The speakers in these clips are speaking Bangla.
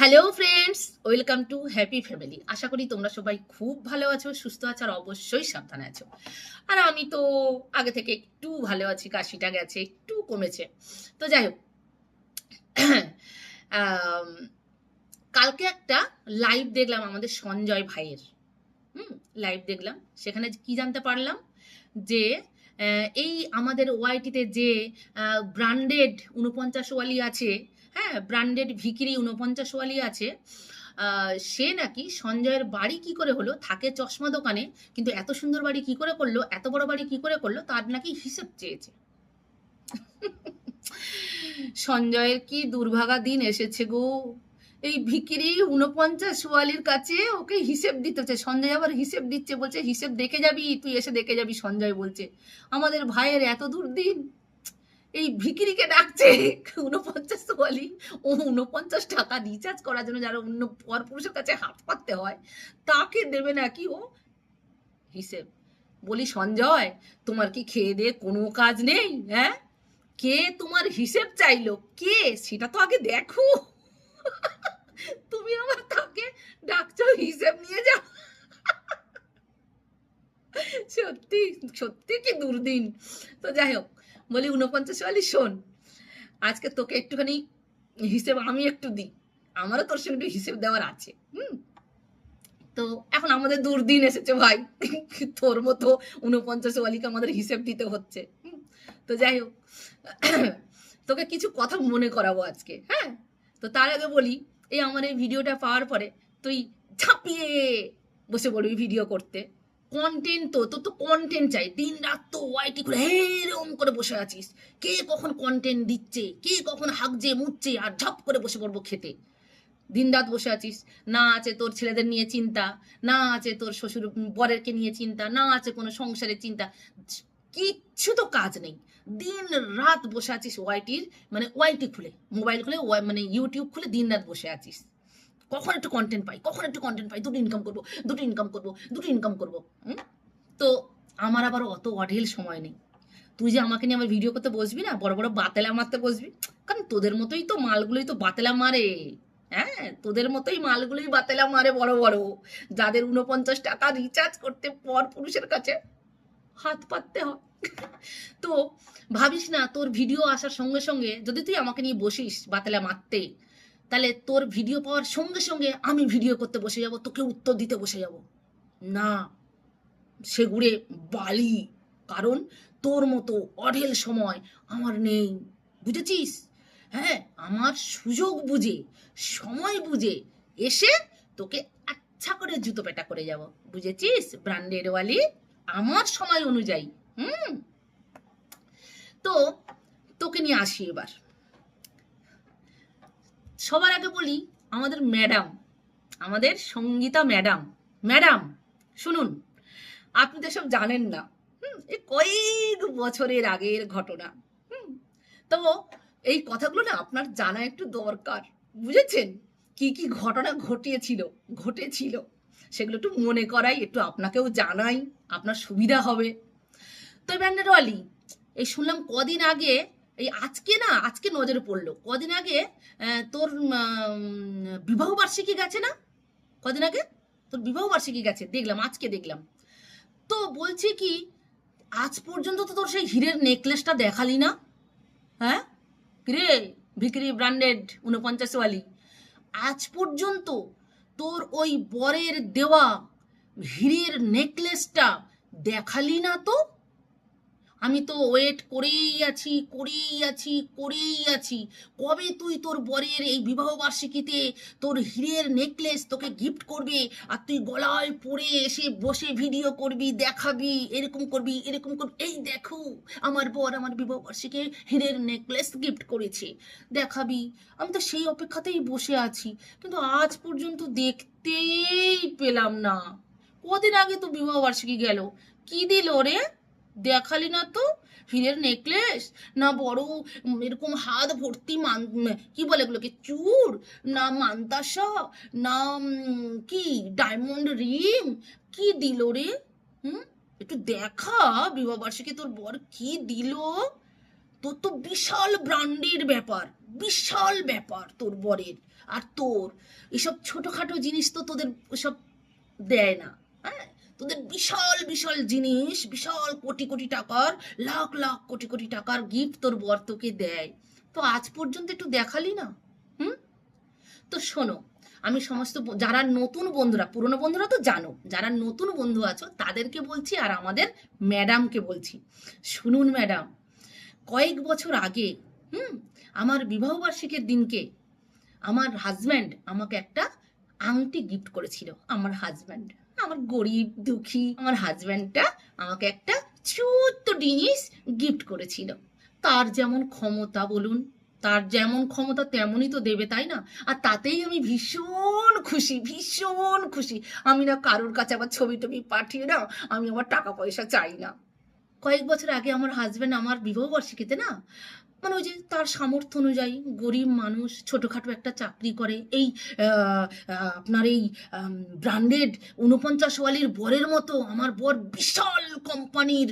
Hello friends welcome to happy family আশা করি তোমরা সবাই খুব ভালো আছো, সুস্থ আছো, আর অবশ্যই সাবধানে আছো। আর আমি তো আগে থেকে একটু ভালো আছি, কাশিটা গেছে, একটু কমেছে। তো যাই হোক কালকে একটা লাইভ দেখলাম আমাদের সঞ্জয় ভাইয়ের। হুম লাইভ দেখলাম। সেখানে কি জানতে পারলাম? যে এই আমাদের ওয়াইটিতে যে ব্র্যান্ডেড উনপঞ্চাশ ওয়ালি আছে হ্যাঁ ব্র্যান্ডেড ভিকিরি উনপঞ্চাশ ওয়ালি আছে। সে নাকি সঞ্জয়ের বাড়ি কি করে হলো, থাকে চশমা দোকানে, কিন্তু এত সুন্দর বাড়ি কি করে করল, এত বড় বাড়ি কি করে করল, তার নাকি হিসেব চেয়েছে। সঞ্জয়ের কি দুর্ভাগা দিন এসেছে গো। এই ভিকিরি উনপঞ্চাশ ওয়ালির কাছে ওকে হিসেব দিতে হচ্ছে। সঞ্জয় আবার হিসেব দিচ্ছে, বলছে, হিসেব দেখে যাবি, তুই এসে দেখে যাবি, সঞ্জয় বলছে। আমাদের ভাইয়ের এত দূর দিন এই ভিকিরিকে ডাকছে। উনপঞ্চাশ ওয়ালি ও উনপঞ্চাশ টাকা রিচার্জ করার জন্য যারা অন্য পরপুরুষের কাছে হাত পাততে হয়, তাকে দেবে নাকি ও? হিসেব বলি, সঞ্জয়, তোমার কি খেয়ে দিয়ে কোনো কাজ নেই? হ্যাঁ? কে তোমার হিসেব চাইলো? কে? সেটা তো আগে দেখো। তুমি আমার তাকে ডাকছো? হিসেব নিয়ে যাও। সত্যি সত্যি কি দুর্দিন। তো যাই হোক বলি উনপঞ্চাশ ওয়ালি শোন। আজকে তোকে একটুখানি হিসেব আমি একটু দিই। আমারও তোর সঙ্গে একটু হিসেব দেওয়ার আছে। হুম। তো এখন আমাদের দুর্দিন এসেছে ভাই। তোর মতো উনপঞ্চাশ ওয়ালিকে আমাদের হিসেব দিতে হচ্ছে। তো যাই হোক, তোকে কিছু কথা মনে করাবো আজকে হ্যাঁ? তো তার আগে বলি, এই আমার এই ভিডিওটা পাওয়ার পরে তুই ঝাঁপিয়ে বসে পড়বি ভিডিও করতে। কন্টেন্ট তো, তোর তো কন্টেন্ট চাই। দিন রাত তো ওয়াইটি করে এরকম করে বসে আছিস। কে কখন কন্টেন্ট দিচ্ছে? কে কখন হাগছে মুচ্ছে আর ঝপ করে বসে পড়ব খেতে? দিন রাত বসে আছিস। না আছে তোর ছেলেদের নিয়ে চিন্তা, না আছে তোর শ্বশুর বরেরকে নিয়ে চিন্তা, না আছে কোনো সংসারের চিন্তা। কিচ্ছু তো কাজ নেই। দিন রাত বসে আছিস ওয়াইটির মানে ওয়াইটি খুলে, মোবাইল খুলে মানে ইউটিউব খুলে দিন রাত বসে আছিস। কখন একটু কন্টেন্ট পাই, কখন একটু কন্টেন্ট পাই, দুটো ইনকাম করব, দুটো ইনকাম করব, দুটো ইনকাম করব তো আমার আবার অত অঢেল সময় নেই। তুই যে আমাকে নিয়ে আমার ভিডিও করতে বসবি না, বড় বড় বাতেলা মারতে বসবি? কারণ তোদের মতোই তো মালগুলোই তো বাতেলা মারে। হ্যাঁ তোদের মতোই মালগুলোই বাতেলা মারে বড় বড়। যাদের উনপঞ্চাশ টাকা রিচার্জ করতে পর পুরুষের কাছে হাত পাততে হয়। তো ভাবিস না, তোর ভিডিও আসার সঙ্গে সঙ্গে যদি তুই আমাকে নিয়ে বসিস বাতেলা মারতে তাহলে তোর ভিডিও পাওয়ার সঙ্গে সঙ্গে আমি ভিডিও করতে বসে যাব, তোকে উত্তর দিতে বসে যাব। না সেগুড়ে বালি, কারণ তোর মতো অঢেল সময় আমার নেই, বুঝেছিস? হ্যাঁ আমার সুযোগ বুঝে, সময় বুঝে এসে তোকে আচ্ছা করে জুতো পেটা করে যাব, বুঝেছিস? ব্র্যান্ডেড ওয়ালি, আমার সময় অনুযায়ী, হুম? তো তোকে নিয়ে আসি এবার। সবার আগে বলি, আমাদের ম্যাডাম আমাদের সঙ্গীতা ম্যাডাম ম্যাডাম শুনুন, আপনি তো সব জানেন না। হুম এ কয়েক বছরের আগের ঘটনা। হুম, তো এই কথাগুলো না আপনার জানা একটু দরকার, বুঝেছেন? কি কি ঘটনা ঘটিয়েছিল ঘটেছিল, সেগুলো একটু মনে করাই, একটু আপনাকেও জানাই, আপনার সুবিধা হবে। তো ব্যান্ডেরওয়ালি এই শুনলাম কদিন আগে এই আজকে না, আজকে নজরে পড়ল। কদিন আগে তোর বিবাহ বার্ষিকী গেছে না? কদিন আগে? তোর বিবাহ বার্ষিকী গেছে। দেখলাম, আজকে দেখলাম। তো বলছি কি, আজ পর্যন্ত তো তোর সেই হীরের নেকলেসটা দেখালি না? হ্যাঁ? রে ভিকরি ব্র্যান্ডেড উনপঞ্চাশ ওয়ালি আজ পর্যন্ত তোর ওই বরের দেওয়া হীরের নেকলেসটা দেখালি না তো? আমি তো ওয়েট করেই আছি করেই আছি করেই আছি। কবে তুই তোর বরের এই বিবাহ বার্ষিকীতে তোর হীরের নেকলেস তোকে গিফট করবে? আর তুই গলায় পরে এসে বসে ভিডিও করবি, দেখাবি, এরকম করবি এরকম করবি। এই দেখো, আমার বর আমার বিবাহ বার্ষিকী হীরের নেকলেস গিফট করেছে। দেখাবি। আমি তো সেই অপেক্ষাতেই বসে আছি। কিন্তু আজ পর্যন্ত দেখতেই পেলাম না। কদিন আগে তো বিবাহ বার্ষিকী গেল। কি দিল রে? দেখালি না তো? হীরের নেকলেস না বড় এরকম হাত ভর্তি মান কি বলে এগুলোকে? চুর? না মান্তাসা? না কি ডায়মন্ড রিং কি দিল রে? হুম? একটু দেখা, বিবাহ বার্ষিকী তোর বর কি দিল? তোর তো বিশাল ব্র্যান্ডের ব্যাপার, বিশাল ব্যাপার তোর বরের আর তোর। এসব ছোটখাটো জিনিস তো তোদের সব দেয় না। তোদের বিশাল বিশাল জিনিস, বিশাল কোটি কোটি টাকার, লাখ লাখ, কোটি কোটি টাকার গিফট তোর বর তোকে দেয়। তো আজ পর্যন্ত একটু দেখালি না? হুম? তো শোনো, আমি সমস্ত যারা নতুন বন্ধুরা, পুরনো বন্ধুরা তো জানো, যারা নতুন বন্ধু আছো, তাদেরকে বলছি আর আমাদের ম্যাডামকে বলছি। শুনুন ম্যাডাম, কয়েক বছর আগে, হুম, আমার বিবাহবার্ষিকীর দিনকে আমার হাজব্যান্ড আমাকে একটা আংটি গিফট করেছিল, আমার হাজব্যান্ড আমার গরিব, দুঃখী, আমার হাজব্যান্ডটা আমাকে একটা ছোট্ট জিনিস গিফট করেছিল। তার যেমন ক্ষমতা বলুন, তার যেমন ক্ষমতা তেমনই তো দেবে, তাই না? আর তাতেই আমি ভীষণ খুশি ভীষণ খুশি। আমি না কারোর কাছে আবার ছবি টবি পাঠিয়ে না, আমি আমার টাকা পয়সা চাই না। কয়েক বছর আগে আমার হাজব্যান্ড আমার বিবাহবার্ষিকীতে না মানে ওই যে তার সামর্থ্য অনুযায়ী গরিব মানুষ ছোটোখাটো একটা চাকরি করে, এই আপনার এই ব্র্যান্ডেড উনপঞ্চাশ ওয়ালির বরের মতো আমার বর বিশাল কোম্পানির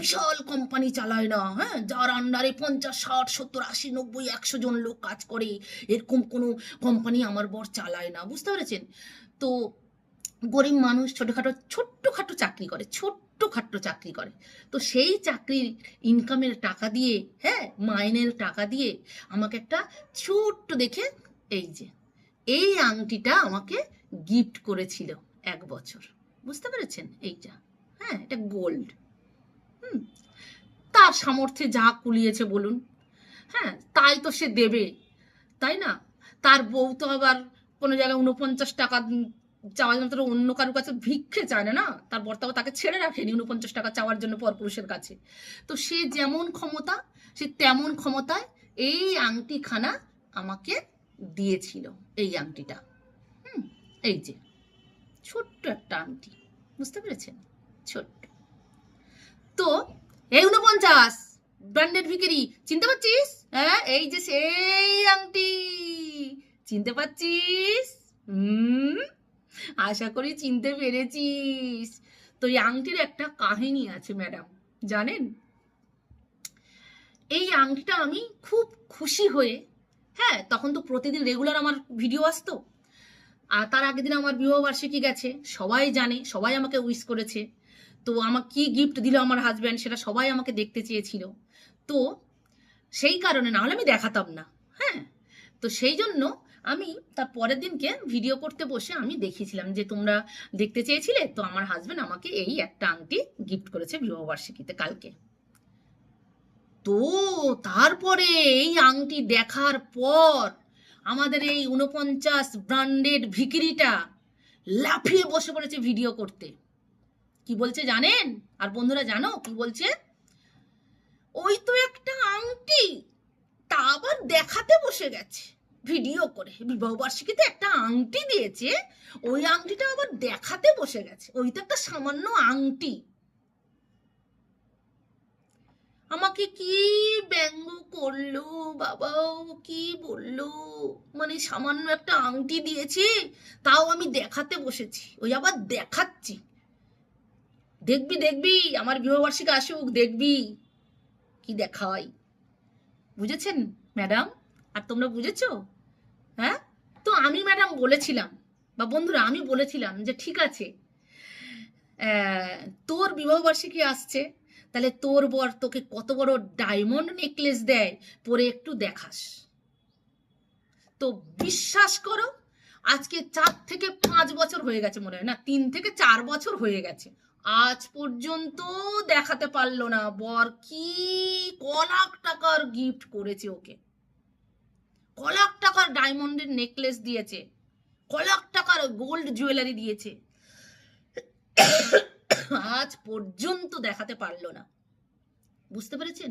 বিশাল কোম্পানি চালায় না হ্যাঁ? যার আন্ডারে পঞ্চাশ, ষাট, সত্তর, আশি, নব্বই, একশো জন লোক কাজ করে, এরকম কোনো কোম্পানি আমার বর চালায় না, বুঝতে পেরেছেন? তো গরিব মানুষ ছোটোখাটো, ছোট্টখাটো চাকরি করে ছোট্টখাট্টো চাকরি করে। তো সেই চাকরির ইনকামের টাকা দিয়ে হ্যাঁ মাইনের টাকা দিয়ে আমাকে একটা ছোট্ট দেখে এই যে, এই আংটিটা আমাকে গিফট করেছিল এক বছর। বুঝতে পেরেছেন? এইটা হ্যাঁ এটা গোল্ড হুম, তার সামর্থ্যে যা কুলিয়েছে বলুন। হ্যাঁ তাই তো সে দেবে, তাই না? তার বউ তো আবার কোনো জায়গায় উনপঞ্চাশ টাকা চাওয়ার জন্য তো অন্য কারোর কাছে ভিক্ষে চায় না না? তার বর্তাও তাকে ছেড়ে রাখেনি উনপঞ্চাশ টাকা চাওয়ার জন্য পরপুরুষের কাছে। তো সে যেমন ক্ষমতা, সে তেমন ক্ষমতায় এই আংটিখানা আমাকে দিয়েছিল, এই আংটিটা। হুম, এই যে, ছোট্ট একটা আংটি, বুঝতে পেরেছেন? ছোট্ট। তো, এই উনপঞ্চাশ ব্র্যান্ডেড ভিকিরি, চিনতে পারছিস? হ্যাঁ এই যে সেই আংটি, চিনতে পারছিস? হুম? আশা করি চিনতে পেরেছিস। তো এই আংটির একটা কাহিনী আছে, ম্যাডাম, জানেন? এই আংটিটা আমি খুব খুশি হয়ে হ্যাঁ তখন তো প্রতিদিন রেগুলার আমার ভিডিও আসতো। আর তার আগের দিন আমার বিবাহবার্ষিকী গেছে, সবাই জানে, সবাই আমাকে উইশ করেছে। তো আমাকে কি গিফট দিল আমার হাজব্যান্ড সেটা সবাই আমাকে দেখতে চেয়েছিল। তো সেই কারণে না হলে আমি দেখাতাম না হ্যাঁ? তো সেই জন্য আমি তার পরের দিনকে ভিডিও করতে বসে আমি দেখিয়েছিলাম যে তোমরা দেখতে চেয়েছিলে, তো আমার হাজব্যান্ড আমাকে এই একটা আংটি গিফট করেছে বিবাহবার্ষিকীতে কালকে। তো তারপরে এই আংটি দেখার পর আমাদের এই উনপঞ্চাশ ব্র্যান্ডেড ভিকিরিটা লাফিয়ে বসে পড়েছে ভিডিও করতে। কি বলছে জানেন? আর বন্ধুরা জানো কি বলছে? ওই তো একটা আংটি, তা আবার দেখাতে বসে গেছে। ভিডিও করে। বিবাহবার্ষিকীতে একটা আংটি দিয়েছে, ওই আংটিটা আবার দেখাতে বসে গেছে। ওই তো একটা সামান্য আংটি। আমাকে কি ব্যঙ্গ করল, বাবাও কি বলল? মানে সামান্য একটা আংটি দিয়েছে, তাও আমি দেখাতে বসেছি। ওই আবার দেখাচ্ছি। দেখবি দেখবি, আমার বিবাহবার্ষিকী আসুক, দেখবি। কি দেখাই বুঝেছেন, ম্যাডাম? আর তোমরা বুঝেছ? হ্যাঁ? তো আমি ম্যাডাম বলেছিলাম, বা বন্ধুরা, আমি বলেছিলাম যে ঠিক আছে তোর বিবাহবার্ষিকী আসছে, তাহলে তোর বর তোকে কত বড় ডায়মন্ড নেকলেস দেয়, পরে একটু দেখাস। তো বিশ্বাস করো, আজকে চার থেকে পাঁচ বছর হয়ে গেছে মনে হয়, না, তিন থেকে চার বছর হয়ে গেছে। আজ পর্যন্ত দেখাতে পারল না, বর কি ক লাখ টাকার গিফট করেছে ওকে। লাখ টাকার ডায়মন্ডের নেকলেস দিয়েছে। ক লাখ টাকার গোল্ড জুয়েলারি দিয়েছে। আজ পর্যন্ত দেখাতে পারল না। বুঝতে পেরেছেন?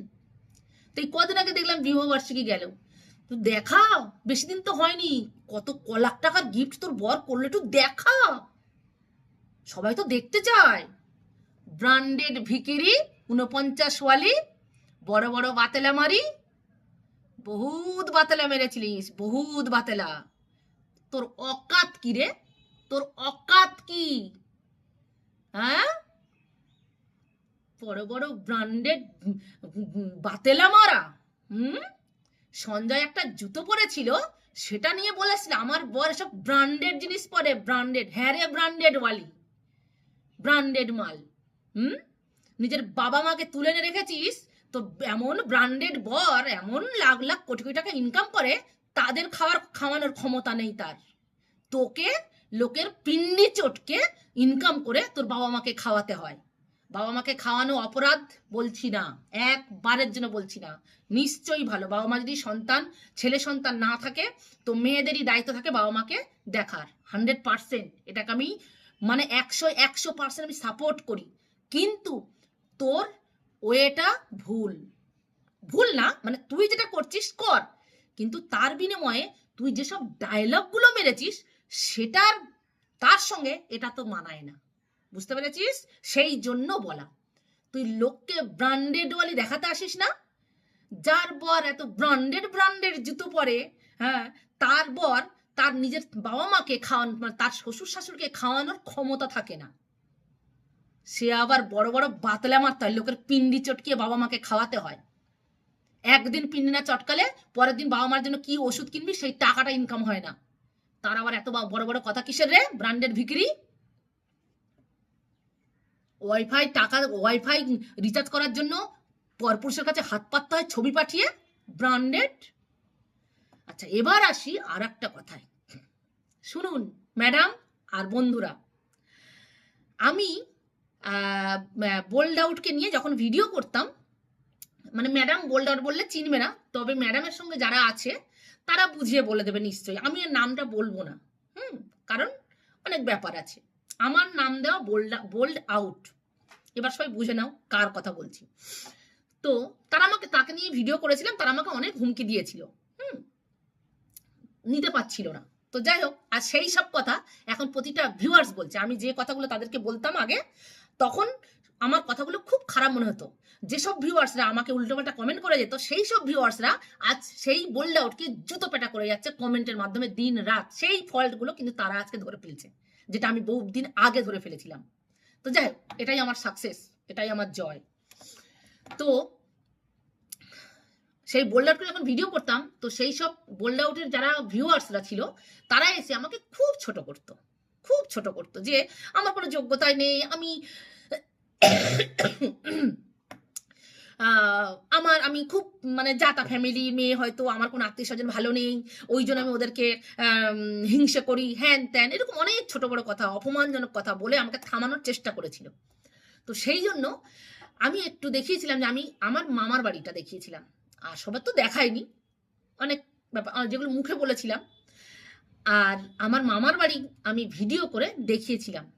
তো এই কদিন আগে দেখলাম বিবাহবার্ষিকী গেল। তো দেখা বেশি দিন তো হয়নি। কত ক লাখ টাকার গিফট তোর বর করল, একটু দেখা। সবাই তো দেখতে চায়। ব্র্যান্ডেড ভিকিরি উনপঞ্চাশ ওয়ালি, বড় বড় বাতেলা মারি বহুত বাতেলা মেরেছিলিস, বহুত বাতেলা। তোর অকাত কি রে? তোর অকাত কি? হ্যাঁ? বড় বড় ব্র্যান্ডেড বাতেলা মারা। হুম? সঞ্জয় একটা জুতো পরেছিল, সেটা নিয়ে বলেছিল, আমার বর সব ব্র্যান্ডেড জিনিস পরে, ব্র্যান্ডেড হ্যাঁ রে ব্র্যান্ডেড ওয়ালি, ব্র্যান্ডেড মাল। হুম? নিজের বাবা মাকে তুলে রেখেছিস তো এমন ব্র্যান্ডেড বর, এমন লাখ লাখ কোটি কোটি টাকা ইনকাম করে, তাদের খাওয়ার, খাওয়ানোর ক্ষমতা নেই তার। তোকে লোকের পিন্ডি চটকে ইনকাম করে তোর বাবা মাকে খাওয়াতে হয়। বাবা মাকে খাওয়ানো অপরাধ বলছি না, একবারের জন্য বলছি না। নিশ্চয়ই ভালো, বাবা মা যদি সন্তান, ছেলে সন্তান না থাকে, তো মেয়েদেরই দায়িত্ব থাকে বাবা মাকে দেখার। হান্ড্রেড পার্সেন্ট এটাকে আমি মানে একশো একশো পার্সেন্ট আমি সাপোর্ট করি। কিন্তু তোর ওয়েটা ভুল। ভুল না মানে তুই যেটা করছিস, কর। কিন্তু তার বিনিময়ে তুই যেসব ডায়লগগুলো মেরেছিস, সেটার, তার সঙ্গে এটা তো মানায় না। বুঝতে পেরেছিস? সেই জন্য বলা। তুই লোককে ব্র্যান্ডেড ওয়ালি দেখাতে আসিস না। যার বর এত ব্র্যান্ডেড ব্র্যান্ডেড জুতো পরে হ্যাঁ তার বর তার নিজের বাবা মাকে খাওয়ান মানে তার শ্বশুর শাশুড়িকে খাওয়ানোর ক্ষমতা থাকে না। সে আবার বড় বড় বাতলা মারতে হয়। লোকের পিন্ডি চটকিয়ে বাবা মাকে খাওয়াতে হয়। একদিন পিন্ডি না চটকালে, পরের দিন বাবা মার জন্য কি ওষুধ কিনবি সেই টাকাটা ইনকাম হয় না। তার আবার এত বড় বড় কথা কিসের রে? ব্র্যান্ডেড ভিকিরি? ওয়াইফাই টাকা ওয়াইফাই রিচার্জ করার জন্য পরপুরুষের কাছে হাত পাততে হয়, ছবি পাঠিয়ে ব্র্যান্ডেড আচ্ছা এবার আসি আর একটা কথায়। শুনুন ম্যাডাম আর বন্ধুরা। আমি বোল্ড আউটকে নিয়ে যখন ভিডিও করতাম মানে ম্যাডাম বোল্ড আউট বললে চিনবে না, তবে ম্যাডামের সঙ্গে যারা আছে, তারা বুঝিয়ে বলে দেবে নিশ্চয়ই। আমি এর নামটা বলব না। হুম, কারণ অনেক ব্যাপার আছে। আমার নাম দেওয়া বোল্ড বোল্ড আউট এবার সবাই বুঝে নাও কার কথা বলছি। তো তারা আমাকে, তাকে নিয়ে ভিডিও করেছিলাম, তারা আমাকে অনেক হুমকি দিয়েছিল। হুম, নিতে পারছিল না। তো যাই হোক, আর সেই সব কথা এখন প্রতিটা ভিউয়ার্স বলছে। আমি যে কথাগুলো তাদেরকে বলতাম আগে তখন আমার কথাগুলো খুব খারাপ মনে হতো। যেসব ভিউয়ার্সরা আমাকে উল্টোপাল্টা কমেন্ট করে যেত সেই সব ভিউয়ার্সরা আজ সেই বোল্ড আউটকে জুতো পেটা করে যাচ্ছে কমেন্টের মাধ্যমে দিন রাত। সেই ফল্টগুলো কিন্তু তারা আজকে ধরে ফেলছে, যেটা আমি বহু দিন আগে ধরে ফেলেছিলাম। তো যাই হোক, এটাই আমার সাকসেস এটাই আমার জয়। তো সেই বোল্ড আউটকে যখন ভিডিও করতাম, তো সেই সব বোল্ড আউটের যারা ভিউয়ার্সরা ছিল, তারা এসে আমাকে খুব ছোট করতো। খুব ছোট করতো যে, আমার কোনো যোগ্যতাই নেই, আমি আমার, আমি খুব মানে জাতা ফ্যামিলি মেয়ে হয়তো আমার কোনো আত্মীয় স্বজন ভালো নেই, ওই জন্য আমি ওদেরকে হিংসা করি। হ্যান ত্যান, এরকম অনেক ছোট বড় কথা, অপমানজনক কথা বলে আমাকে থামানোর চেষ্টা করেছিল। তো সেই জন্য আমি একটু দেখিয়েছিলাম যে, আমি আমার মামার বাড়িটা দেখিয়েছিলাম। আর সবার তো দেখায়নি। অনেক ব্যাপার যেগুলো মুখে বলেছিলাম আর আমার মামার বাড়ি আমি ভিডিও করে দেখিয়েছিলাম।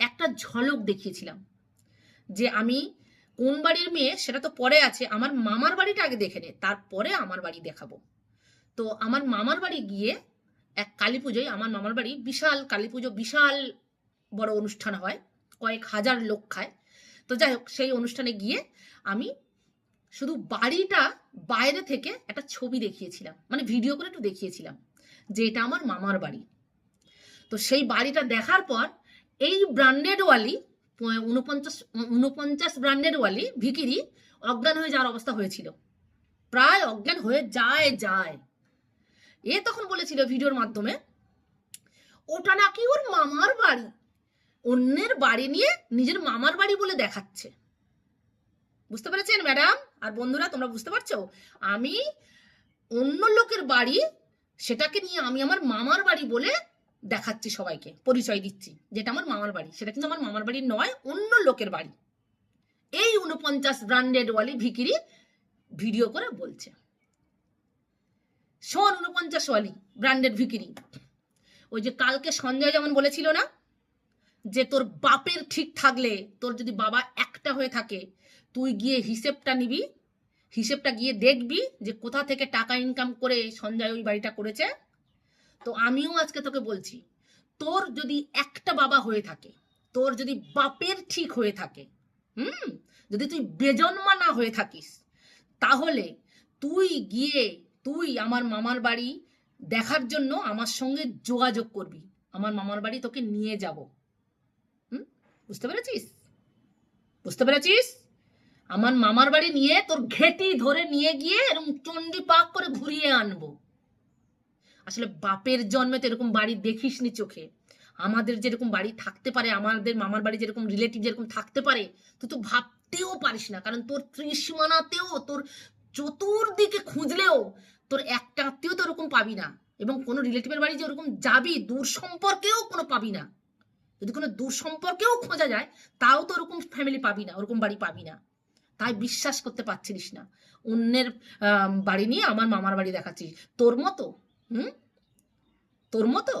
একটা ঝলক দেখিয়েছিলাম যে আমি কোন বাড়ির মেয়ে সেটা তো পরে আছে, আমার মামার বাড়িটা আগে দেখে নে, তারপরে আমার বাড়ি দেখাবো। তো আমার মামার বাড়ি গিয়ে এক কালী পুজোয়, আমার মামার বাড়ি বিশাল কালী পুজো, বিশাল বড় অনুষ্ঠান হয়, কয়েক হাজার লোক খায়। তো যাই হোক, সেই অনুষ্ঠানে গিয়ে আমি শুধু বাড়িটা বাইরে থেকে একটা ছবি দেখিয়েছিলাম মানে ভিডিও করে একটু দেখিয়েছিলাম। যে এটা আমার মামার বাড়ি। তো সেই বাড়িটা দেখার পর এই ব্র্যান্ডেড ওয়ালি, উনপঞ্চাশ উনপঞ্চাশ ব্র্যান্ডেড ওয়ালি ভিকিরি অজ্ঞান হয়ে যাওয়ার অবস্থা হয়েছিল। প্রায় অজ্ঞান হয়ে যায় যায়। এ তখন বলেছিল ভিডিওর মাধ্যমে, ওটা নাকি ওর মামার বাড়ি। অন্যের বাড়ি নিয়ে নিজের মামার বাড়ি বলে দেখাচ্ছে। বুঝতে পেরেছেন ম্যাডাম? আর বন্ধুরা, তোমরা বুঝতে পারছ? আমি অন্য লোকের বাড়ি সেটাকে নিয়ে আমি আমার মামার বাড়ি বলে দেখাচ্ছি সবাইকে, পরিচয় দিচ্ছি। যেটা আমার মামার বাড়ি, সেটা কিন্তু আমার মামার বাড়ি নয়, অন্য লোকের বাড়ি। এই উনপঞ্চাশ ব্র্যান্ডেড ওয়ালি ভিকিরি ভিডিও করে বলছে। শোন উনপঞ্চাশ ওয়ালি ব্র্যান্ডেড ভিকিরি, ওই যে কালকে সঞ্জয় যেমন বলেছিল না, যে তোর বাপের ঠিক থাকলে, তোর যদি বাবা একটা হয়ে থাকে, তুই গিয়ে হিসেবটা নিবি হিসেবটা গিয়ে দেখবি যে কোথা থেকে টাকা ইনকাম করে সঞ্জয় ওই বাড়িটা করেছে। তো আমিও আজকে তোকে বলছি, তোর যদি একটা বাবা হয়ে থাকে, তোর যদি বাপের ঠিক হয়ে থাকে, হুম? যদি তুই বেজন্মা না হয়ে থাকিস, তাহলে তুই গিয়ে তুই আমার মামার বাড়ি দেখার জন্য আমার সঙ্গে যোগাযোগ করবি। আমার মামার বাড়ি তোকে নিয়ে যাব। হুম? বুঝতে পেরেছিস? বুঝতে পেরেছিস? আমার মামার বাড়ি নিয়ে তোর ঘেটি ধরে নিয়ে গিয়ে এরকম চণ্ডী পাক করে ঘুরিয়ে আনব। আসলে বাপের জন্মে তো এরকম বাড়ি দেখিসনি চোখে। আমাদের যেরকম বাড়ি থাকতে পারে, আমাদের মামার বাড়ি যেরকম রিলেটিভ যেরকম থাকতে পারে, তুই তো ভাবতেও পারিস না। কারণ তোর ত্রিসীমানাতেও তোর চতুর্দিকে খুঁজলেও তোর একটা আত্মীয় তো ওরকম পাবি না। এবং কোনো রিলেটিভের বাড়ি যে ওরকম যাবি, দূর সম্পর্কেও কোনো পাবি না। যদি কোনো দূর সম্পর্কেও খোঁজা যায়, তাও তো ওরকম ফ্যামিলি পাবি না, ওরকম বাড়ি পাবি না। তাই বিশ্বাস করতে পারছিলিস না। অন্যের বাড়ি নিয়ে আমার মামার বাড়ি দেখাচ্ছিস। তোর মতো, হুম? তোর মতো?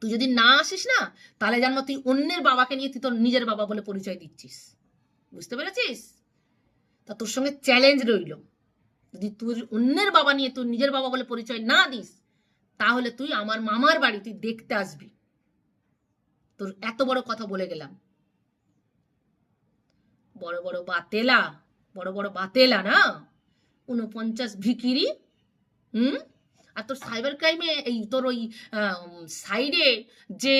তুই যদি না আসিস না, তাহলে জানব তুই অন্যের বাবাকে নিয়ে তুই তোর নিজের বাবা বলে পরিচয় দিচ্ছিস। বুঝতে পেরেছিস? তা তোর সঙ্গে চ্যালেঞ্জ রইল। যদি তুই অন্যের বাবা নিয়ে তুই নিজের বাবা বলে পরিচয় না দিস, তাহলে তুই আমার মামার বাড়ি তুই দেখতে আসবি। তোর এত বড় কথা বলে গেলাম। বড় বড় বাতেলা, বড় বড় বাতেলা না? উনপঞ্চাশ ভিকিরি, হুম? আর তোর সাইবার ক্রাইমে এই তোর ওই সাইডে যে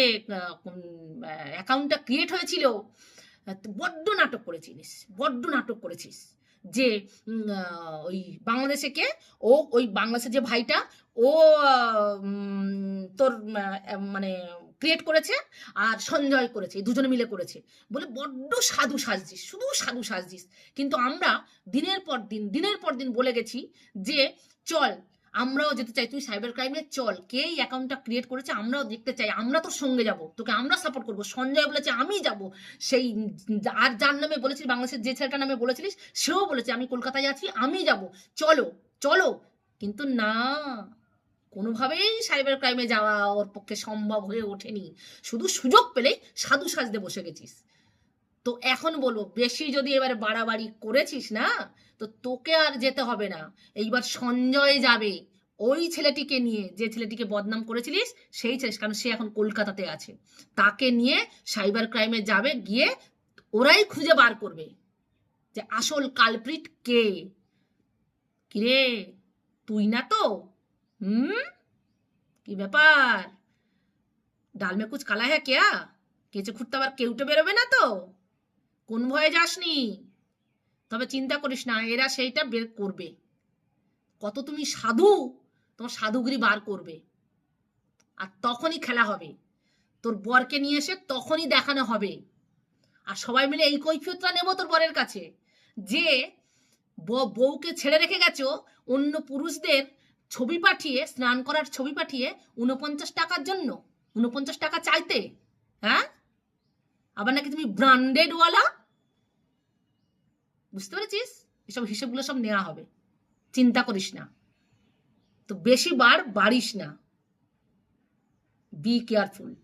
অ্যাকাউন্টটা ক্রিয়েট হয়েছিল বড্ড নাটক করেছিস বড্ড নাটক করেছিস। যে ওই বাংলাদেশে কে? ও, ওই বাংলাদেশের যে ভাইটা, ও তোর মানে ক্রিয়েট করেছে আর সঞ্জয় করেছে দুজনে মিলে করেছে। বলে বড্ড সাধু সাজছিস শুধু সাধু সাজছিস কিন্তু আমরা দিনের পর দিন, দিনের পর দিন বলে গেছি যে, চল, আমরাও যেতে চাই, তুই সাইবার ক্রাইমে চল। কে এই অ্যাকাউন্টটা ক্রিয়েট করেছে আমরাও দেখতে চাই, আমরা তোর সঙ্গে যাব, তোকে আমরা সাপোর্ট করব। সঞ্জয় বলেছে, আমি যাব। সেই আর যার নামে বলেছিস, বাংলাদেশের যে ছেলেটার নামে বলেছিলিস, সেও বলেছে, আমি কলকাতায় আছি, আমি যাব। চলো চলো। কিন্তু না কোনোভাবেই সাইবার ক্রাইমে যাওয়া ওর পক্ষে সম্ভব হয়ে ওঠেনি। শুধু সুযোগ পেলেই সাধু সাজতে বসে গেছিস। তো এখন বলব, বেশি যদি এবার বাড়াবাড়ি করেছিস না, তো তোকে আর যেতে হবে না। এইবার সঞ্জয় যাবে ওই ছেলেটিকে নিয়ে। যে ছেলেটিকে বদনাম করেছিলিস, সেই ছেলে, কারণ সে এখন কলকাতাতে আছে। তাকে নিয়ে সাইবার ক্রাইমে যাবে, গিয়ে ওরাই খুঁজে বার করবে যে আসল কালপ্রিট কে। কিরে, তুই না তো হুম কি ব্যাপার ডাল মে কুচ কালা হ্যাঁ কেয়া কেচে খুঁড়তে আবার কেউটে বেরোবে না তো কোন ভয়ে যাসনি তবে চিন্তা করিস না এরা সেইটা বের করবে কত তুমি সাধু তোমার সাধুগিরি বার করবে আর তখনই খেলা হবে তোর বরকে নিয়ে এসে তখনই দেখানো হবে আর সবাই মিলে এই কৈফিয়তটা নেব তোর বরের কাছে। যে বউকে ছেড়ে রেখে গেছো, অন্য পুরুষদের ছবি পাঠিয়ে, স্নান করার ছবি পাঠিয়ে উনপঞ্চাশ টাকার জন্য। উনপঞ্চাশ টাকা চাইতে হ্যাঁ? আবার নাকি তুমি ব্র্যান্ডেড ওয়ালা? বুঝতে পেরেছিস? এসব হিসেবগুলো সব নেওয়া হবে। চিন্তা করিস না। তো বেশি বার বাড়িস না। Be careful